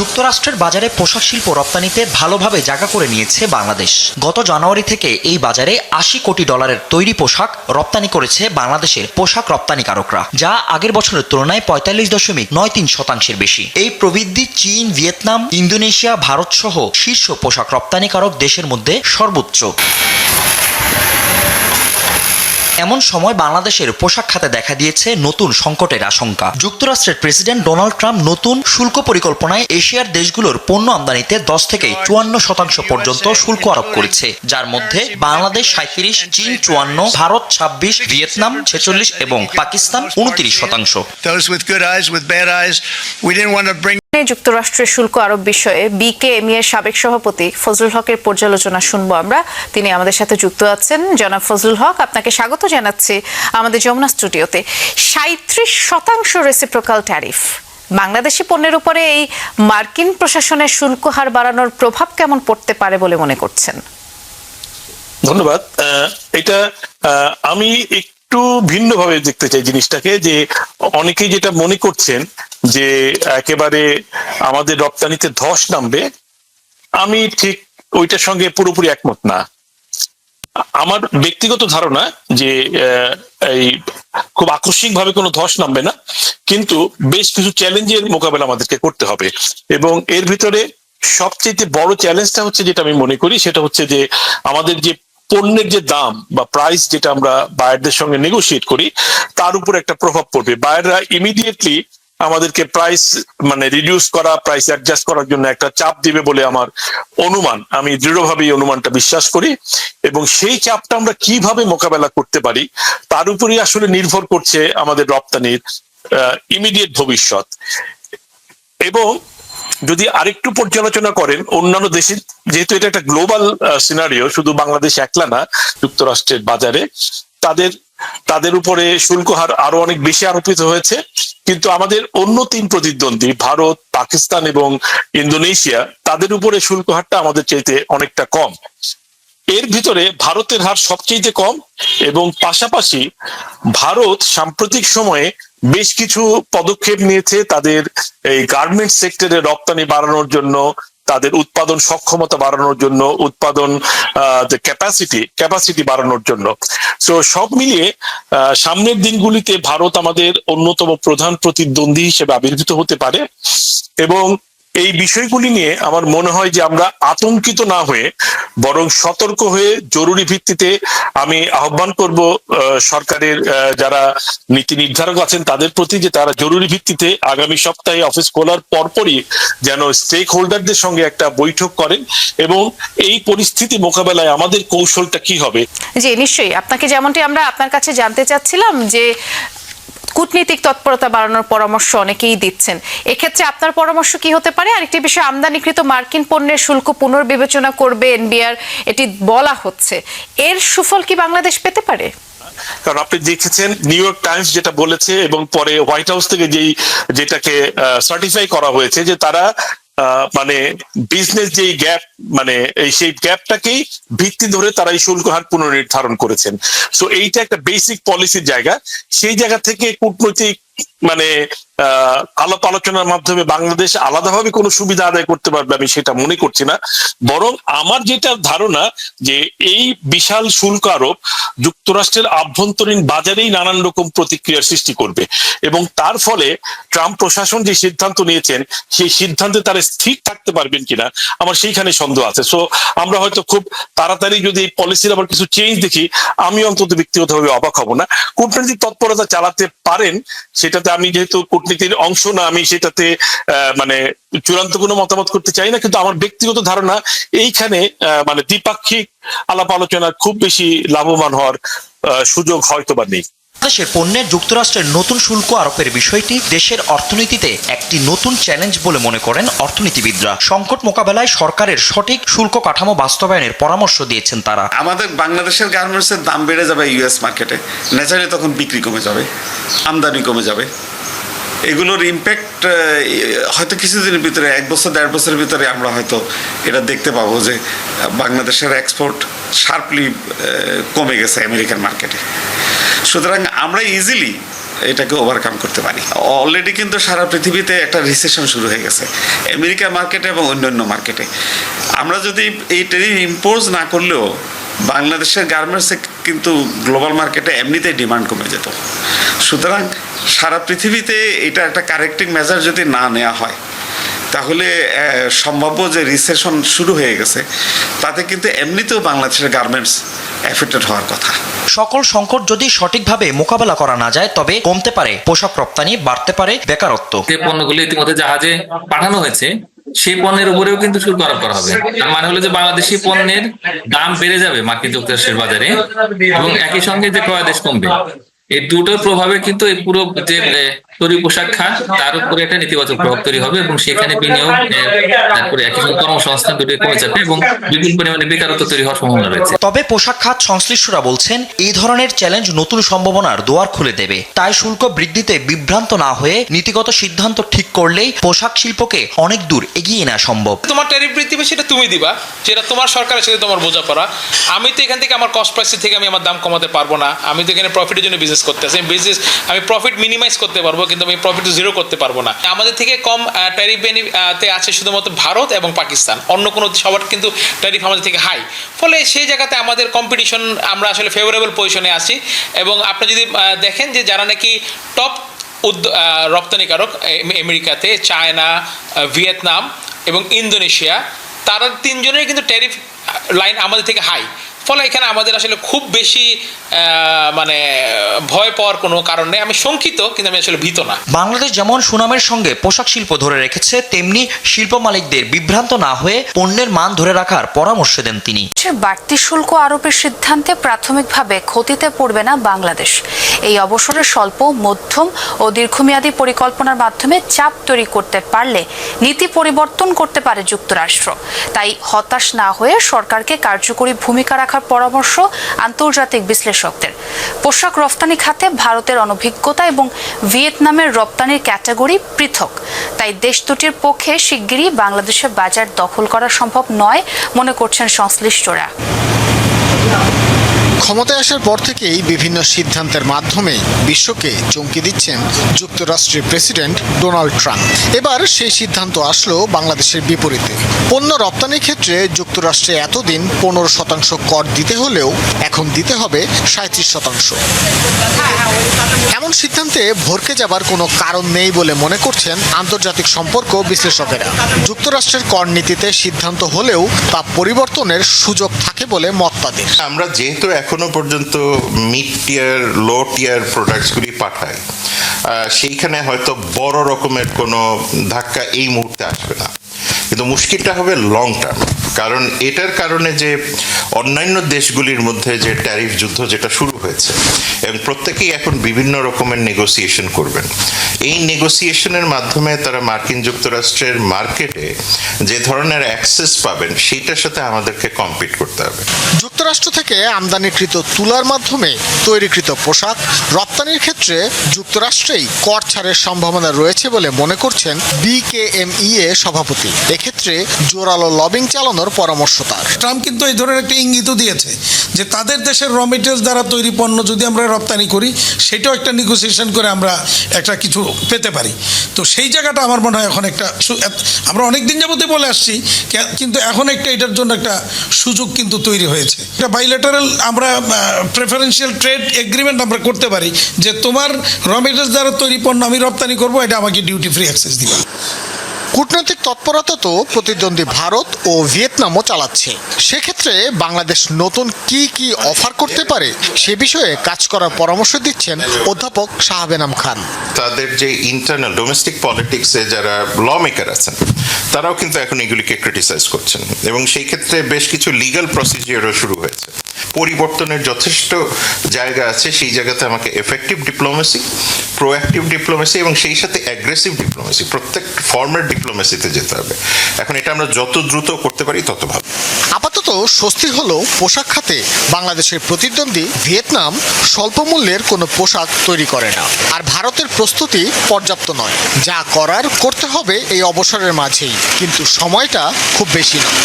যুক্তরাষ্ট্রের বাজারে পোশাক শিল্প রপ্তানিতে ভালোভাবে জায়গা করে নিয়েছে বাংলাদেশ। গত জানুয়ারি থেকে এই বাজারে আশি কোটি ডলারের তৈরি পোশাক রপ্তানি করেছে বাংলাদেশের পোশাক রপ্তানিকারকরা, যা আগের বছরের তুলনায় পঁয়তাল্লিশ দশমিক নয় তিন শতাংশের বেশি। এই প্রবৃদ্ধি চীন, ভিয়েতনাম, ইন্দোনেশিয়া, ভারত সহ শীর্ষ পোশাক রপ্তানিকারক দেশের মধ্যে সর্বোচ্চ। এমন সময় বাংলাদেশের পোশাক খাতে দেখা দিয়েছে নতুন সংকটের আশঙ্কা। যুক্তরাষ্ট্রের প্রেসিডেন্ট ডোনাল্ড ট্রাম্প নতুন শুল্ক পরিকল্পনায় এশিয়ার দেশগুলোর পণ্য আমদানিতে দশ থেকে চুয়ান্ন শতাংশ পর্যন্ত শুল্ক আরোপ করেছে। যার মধ্যে বাংলাদেশ সাঁত্রিশ চীন চুয়ান্ন, ভারত ছাব্বিশ, ভিয়েতনাম ছেচল্লিশ এবং পাকিস্তান উনত্রিশ শতাংশ। যুক্তরাষ্ট্রের শুল্ক আরোপ বিষয়ে বিকেএমই এর সাবেক সভাপতি ফজলুল হকের পর্যালোচনা শুনব আমরা। তিনি আমাদের সাথে যুক্ত আছেন। জনাব ফজলুল হক, আপনাকে স্বাগত জানাচ্ছি আমাদের যমুনা স্টুডিওতে। সাঁত্রিশ শতাংশ রেসিপ্রোকাল ট্যারিফ বাংলাদেশি পণ্যের উপরে এই মার্কিন প্রশাসনের শুল্ক হার বাড়ানোর প্রভাব কেমন পড়তে পারে বলে মনে করছেন? ধন্যবাদ। এটা আমি একটু ভিন্নভাবে দেখতে চাই জিনিসটাকে, যে অনেকেই যেটা মনে করছেন যে একেবারে আমাদের রপ্তানিতে ধস নামবে, আমি ঠিক ওইটার সঙ্গে পুরোপুরি একমত না। আমার ব্যক্তিগত ধারণা যে এই খুব আকস্মিক ভাবে কোনো ধস নামবে না, কিন্তু বেশ কিছু চ্যালেঞ্জের মোকাবেলা আমাদেরকে করতে হবে। এবং এর ভিতরে সবচেয়ে বড় চ্যালেঞ্জটা হচ্ছে যেটা আমি মনে করি, সেটা হচ্ছে যে আমাদের যে পণ্যের যে দাম বা প্রাইস যেটা আমরা বায়ারদের সঙ্গে নেগোশিয়েট করি, তার উপর একটা প্রভাব পড়বে। বায়াররা ইমিডিয়েটলি আমাদেরকে প্রাইস মানে রিডিউস করা প্রাইস অ্যাডজাস্ট করার জন্য একটা চাপ দিবে বলে আমার অনুমান। আমি দৃঢ়ভাবে এই অনুমানটা বিশ্বাস করি এবং সেই চাপটা আমরা কীভাবে মোকাবেলা করতে পারি, তার উপরেই আসলে নির্ভর করছে আমাদের রপ্তানির ইমিডিয়েট ভবিষ্যৎ। এবং যদি আরেকটু পর্যালোচনা করেন, অন্যান্য দেশে, যেহেতু এটা একটা গ্লোবাল সিনারিও শুধু বাংলাদেশ একলা না, যুক্তরাষ্ট্রের বাজারে, তাদের তাদের উপরে শুল্ক হার আরও অনেক বেশি আরোপিত হয়েছে। কিন্তু আমাদের অন্য তিন প্রতিদ্বন্দ্বী, ভারত, পাকিস্তান এবং ইন্দোনেশিয়া, তাদের উপরে শুল্ক হারটা আমাদের চাইতে অনেকটা কম। এর ভিতরে ভারতের হার সবচেয়ে কম এবং পাশাপাশি ভারত সাম্প্রতিক সময়ে বেশ কিছু পদক্ষেপ নিয়েছে তাদের এই গার্মেন্ট সেক্টরে রপ্তানি বাড়ানোর জন্য। তাদের উৎপাদন সক্ষমতা বাড়ানোর জন্য, উৎপাদন যে ক্যাপাসিটি ক্যাপাসিটি বাড়ানোর জন্য। তো সব মিলিয়ে সামনের দিনগুলিতে ভারত আমাদের অন্যতম প্রধান প্রতিদ্বন্দ্বী হিসেবে আবির্ভূত হতে পারে এবং এই বিষয়গুলি নিয়ে আমার মনে হয় যে আমরা আতঙ্কিত না হয়ে, বরং সতর্ক হয়ে জরুরি ভিত্তিতে আমি আহ্বান করব সরকারের যারা নীতি নির্ধারক আছেন তাদের প্রতি যে তারা জরুরি ভিত্তিতে আগামী সপ্তাহে অফিস খোলার পরপরই যেন স্টেক হোল্ডারদের সঙ্গে একটা বৈঠক করেন এবং এই পরিস্থিতি মোকাবেলায় আমাদের কৌশলটা কি হবে। জি, নিশ্চয়ই। আপনাকে যেমনটি আমরা আপনার কাছে জানতে চাচ্ছিলাম যে কূটনীতিক তৎপরতা বাড়ানোর পরামর্শ অনেকেই দিচ্ছেন। এক্ষেত্রে আপনার পরামর্শ কি হতে পারে? আরেকটি বিষয়, আমদানিকৃত মার্কিন পণ্যের শুল্ক পুনর্বিবেচনা করবে এনবিআর, এটি বলা হচ্ছে। এর সুফল কি বাংলাদেশ পেতে পারে? কারণ আপনি দেখেছেন, নিউ ইয়র্ক টাইমস যেটা বলেছে এবং পরে হোয়াইট হাউস থেকে যেই, যেটাকে সার্টিফাই করা হয়েছে যে তারা মানে বিজনেস যেই গ্যাপ মানে এই সেই গ্যাপটাকেই ভিত্তি ধরে তারা এই শুল্ক হার পুনর্নির্ধারণ করেছেন। সো এইটা একটা বেসিক পলিসির জায়গা। সেই জায়গা থেকে কূটনৈতিক মানে আলাপ আলোচনার মাধ্যমে বাংলাদেশ আলাদাভাবে কোনো সুবিধা আদায় করতে পারবে আমি সেটা মনে করছি না। বরং আমার যেটা ধারণা যে এই বিশাল শুল্ক আরোপ যুক্তরাষ্ট্রের আভ্যন্তরীণ বাজারেই নানান রকম প্রতিক্রিয়ার সৃষ্টি করবে এবং তার ফলে ট্রাম্প প্রশাসন যে সিদ্ধান্ত নিয়েছেন, সেই সিদ্ধান্তে তারা স্থির থাকতে পারবেন কিনা, আমার সেইখানে সন্দেহ আছে। সো আমরা হয়তো খুব তাড়াতাড়ি যদি এই পলিসির আবার কিছু চেঞ্জ দেখি, আমি অন্তত ব্যক্তিগতভাবে অবাক হব না। কূটনৈতিক তৎপরতা চালাতে পারেন সেটাতে আমি যেহেতু কূটনীতির অংশ না, আমি সেটাতে মানে চূড়ান্ত কোনো মতামত করতে চাই না, কিন্তু আমার ব্যক্তিগত ধারণা এইখানে মানে দ্বিপাক্ষিক আলাপ আলোচনা খুব বেশি লাভবান হওয়ার সুযোগ হয়তো বা নেই। দেশের পণ্যের যুক্তরাষ্ট্রের নতুন শুল্ক আরোপের বিষয়টি দেশের অর্থনীতিতে একটি নতুন চ্যালেঞ্জ বলে মনে করেন অর্থনীতিবিদরা। সংকট মোকাবেলায় সরকারের সঠিক শুল্ক কাঠামো বাস্তবায়নের পরামর্শ দিয়েছেন তারা। আমাদের বাংলাদেশের গার্মেন্টসের দাম বেড়ে যাবে ইউএস মার্কেটে। ন্যাচারালি তখন বিক্রি কমে যাবে, আমদানি কমে যাবে। এগুলোর ইম্প্যাক্ট হয়তো কিছুদিনের ভিতরে, এক বছর, দেড় বছরের ভিতরে আমরা হয়তো এটা দেখতে পাবো যে বাংলাদেশের এক্সপোর্ট শার্পলি কমে গেছে আমেরিকান মার্কেটে সুতরাং আমরা ইজিলি এটাকে ওভারকাম করতে পারি। অলরেডি কিন্তু সারা পৃথিবীতে একটা রিসেশন শুরু হয়ে গেছে, আমেরিকা মার্কেটে এবং অন্যান্য মার্কেটে আমরা যদি এই ট্রেনিং ইম্পোজ না করলেও বাংলাদেশের গার্মেন্টসে কিন্তু গ্লোবাল মার্কেটে এমনিতেই ডিমান্ড কমে যেত। সুতরাং সারা পৃথিবীতে এটা একটা কারেক্টিং মেজার যদি না নেওয়া হয় তাহলে সম্ভাব্য যে রিসেশন শুরু হয়ে গেছে তাতে কিন্তু এমনিতেও বাংলাদেশের গার্মেন্টস এফেক্টেড হওয়ার কথা। সকল সংকট যদি সঠিকভাবে মোকাবেলা করা না যায় তবে কমতে পারে পোশাক রপ্তানি বাড়তে পারে বেকারত্ব। যে পণ্যগুলো ইতিমধ্যে জাহাজে পাঠানো হয়েছে সেই পণ্যের উপরেও কিন্তু শুল্ক আরোপ করা হবে। তার মানে হলো যে বাংলাদেশি পণ্যের দাম বেড়ে যাবে মার্কিন যুক্তরাষ্ট্রের বাজারে এবং একই সঙ্গে যে ক্রয় দেশ কমবে। এই দুটোর প্রভাবে কিন্তু এই পুরো যে তৈরি পোশাক খাত তার উপরে একটা নেতিবাচক প্রভাব তৈরি হবে এবং সেখানে বিনিয়োগ তারপরে একই সঙ্গে কর্মসংস্থান দুটোই কমে যাবে এবং বিপুল পরিমাণে বেকারত্ব তৈরি হওয়ার সম্ভাবনা রয়েছে। তবে পোশাক খাত সংশ্লিষ্টরা বলছেন এই ধরনের চ্যালেঞ্জ নতুন সম্ভাবনার দুয়ার খুলে দেবে। তাই শুল্ক বৃদ্ধিতে বিভ্রান্ত না হয়ে নীতিগত সিদ্ধান্ত ঠিক করলেই পোশাক শিল্পকে অনেক দূর এগিয়ে নেওয়া সম্ভব। তোমার ট্যারিফ বৃদ্ধি হবে সেটা তুমি দিবা। যেটা তোমার সরকারের সাথে তোমার বোঝাপড়া। আমি তো এখান থেকে আমার কস্ট প্রাইস থেকে আমি আমার দাম কমাতে পারব না। আমি তো এখানে প্রফিটের জন্য বিজনেস করতে আছি। বিজনেস আমি প্রফিট মিনিমাইজ করতে পারব কিন্তু আমি প্রফিট জিরো করতে পারব না। আমাদের থেকে কম ট্যারিফ তে আছে শুধুমাত্র ভারত এবং পাকিস্তান। অন্য কোনো সবার কিন্তু ট্যারিফ আমাদের থেকে হাই ফলে সেই জায়গাতে আমাদের কম্পিটিশন আমরা আসলে ফেভারেবল পজিশনে আছি। এবং আপনি যদি দেখেন যে যারা নাকি টপ আহ, রপ্তানিকারক আমেরিকাতে চায়না ভিয়েতনাম এবং ইন্দোনেশিয়া তারা তিনজনের কিন্তু ট্যারিফ লাইন আমাদের থেকে হাই ফলে এখানে আমাদের আসলে খুব বেশি আহ, মানে ভয় পাওয়ার কোনো কারণ নেই। আমি শঙ্কিত কিন্তু আমি আসলে ভীত না। বাংলাদেশ যেমন সুনামের সঙ্গে পোশাক শিল্প ধরে রেখেছে তেমনি শিল্প মালিকদের বিভ্রান্ত না হয়ে পণ্যের মান ধরে রাখার পরামর্শ দেন তিনি। বাড়তি শুল্ক আরোপের সিদ্ধান্তে প্রাথমিকভাবে ক্ষতিতে পড়বে না বাংলাদেশ। এই অবসরে স্বল্প মধ্যম ও দীর্ঘমেয়াদী পরিকল্পনার মাধ্যমে চাপ তৈরি করতে পারলে নীতি পরিবর্তন করতে পারে যুক্তরাষ্ট্র। তাই হতাশ না হয়ে সরকারকে কার্যকরী ভূমিকা রাখার পরামর্শ আন্তর্জাতিক বিশ্লেষকদের। পোশাক রফতানি খাতে ভারতের অনভিজ্ঞতা এবং ভিয়েতনামের রপ্তানির ক্যাটাগরি পৃথক। তাই দেশ দুটির পক্ষে শিগগিরই বাংলাদেশের বাজার দখল করা সম্ভব নয়, মনে করছেন সংশ্লিষ্টরা। ক্ষমতায় আসার পর থেকেই বিভিন্ন সিদ্ধান্তের মাধ্যমে বিশ্বকে চমকি দিচ্ছেন যুক্তরাষ্ট্রের প্রেসিডেন্ট ডোনাল্ড ট্রাম্প। এবার সেই সিদ্ধান্ত আসলো বাংলাদেশের বিপরীতে। পণ্য রপ্তানির ক্ষেত্রে যুক্তরাষ্ট্রে এতদিন পনেরো শতাংশ কর দিতে হলেও এখন দিতে হবে সাঁত্রিশ শতাংশ। এমন সিদ্ধান্তে ভরকে যাবার কোনো কারণ নেই বলে মনে করছেন আন্তর্জাতিক সম্পর্ক বিশ্লেষকেরা। যুক্তরাষ্ট্রের কর নীতিতে সিদ্ধান্ত হলেও তা পরিবর্তনের সুযোগ থাকে বলে মত তাদের। আমরা যেহেতু এখনও পর্যন্ত মিড টিয়ার লো টিয়ার প্রোডাক্টসগুলি পাঠাই সেইখানে হয়তো বড় রকমের কোনো ধাক্কা এই মুহূর্তে আসবে না। কিন্তু মুশকিলটা হবে লং টার্ম কারণ এটার কারণে যে অন্যান্য দেশগুলির মধ্যে যে ট্যারিফ যুদ্ধ যেটা শুরু হয়েছে। এবং প্রত্যেকেই এখন বিভিন্ন রকমের নেগোসিয়েশন করবেন। এই নেগোসিয়েশনের মাধ্যমে তারা মার্কিন যুক্তরাষ্ট্রের মার্কেটে যে ধরনের অ্যাক্সেস পাবেন সেইটার সাথে আমাদেরকে কম্পিট করতে হবে। যুক্তরাষ্ট্র থেকে আমদানিকৃত তুলার মাধ্যমে তৈরিকৃত পোশাক রপ্তানির ক্ষেত্রে যুক্তরাষ্ট্রেই কর ছাড়ের সম্ভাবনা রয়েছে বলে মনে করছেন বিকেএমইএ সভাপতি। এক্ষেত্রে জোরালো লবিং চালানোর পরামর্শ তার। ট্রাম্প কিন্তু এই ধরনের একটা ইঙ্গিতও দিয়েছে যে তাদের দেশের র মেটেরিয়ালস দ্বারা তৈরি পণ্য যদি আমরা রপ্তানি করি, সেটাও একটা নেগোসিয়েশন করে আমরা একটা কিছু পেতে পারি। তো সেই জায়গাটা আমার মনে হয় এখন একটা আমরা অনেক দিন যাবতে বলে আসছি কিন্তু এখন একটা এটার জন্য একটা সুযোগ কিন্তু তৈরি হয়েছে। এটা বাইলেটারাল আমরা প্রেফারেন্সিয়াল ট্রেড এগ্রিমেন্ট আমরা করতে পারি, যে তোমার র মেটেরিয়ালস দ্বারা তৈরি পণ্য আমি রপ্তানি করব, এটা আমাকে ডিউটি ফ্রি অ্যাক্সেস দিবা। কূটনৈতিক তৎপরতা তো প্রতিদ্বন্দ্বী ভারত ও ভিয়েতনামও চালাচ্ছে। সেক্ষেত্রে বাংলাদেশ নতুন কি কি অফার করতে পারে সে বিষয়ে কাজ করার পরামর্শ দিচ্ছেন অধ্যাপক শাহবেনাম খান। তাদের যে ইন্টারনাল ডোমেস্টিক পলিটিক্সে যারা ল মেকার আছেন, তারাও কিন্তু এখন এগুলিকে ক্রিটিসাইজ করছেন। এবং সেই ক্ষেত্রে বেশ কিছু লিগ্যাল প্রসিজিওরও শুরু হয়েছে। পরিবর্তনের যথেষ্ট জায়গা আছে, সেই জায়গাতে আমাকে এফেক্টিভ ডিপ্লোমেসি প্রোঅ্যাক্টিভ ডিপ্লোমেসি এবং সেই সাথে অ্যাগ্রেসিভ ডিপ্লোমেসি প্রত্যেক ফর্মের ডিপ্লোমেসিতে যেতে হবে। এখন এটা আমরা যত দ্রুত করতে পারি, তত ভালো। আপাতত স্বস্তি হলো পোশাক খাতে বাংলাদেশের প্রতিদ্বন্দ্বী ভিয়েতনাম স্বল্প মূল্যের কোনো পোশাক তৈরি করে না। আর ভারতের প্রস্তুতি পর্যাপ্ত নয়। যা করার করতে হবে এই অবসরের মাঝেই। কিন্তু সময়টা খুব বেশি নয়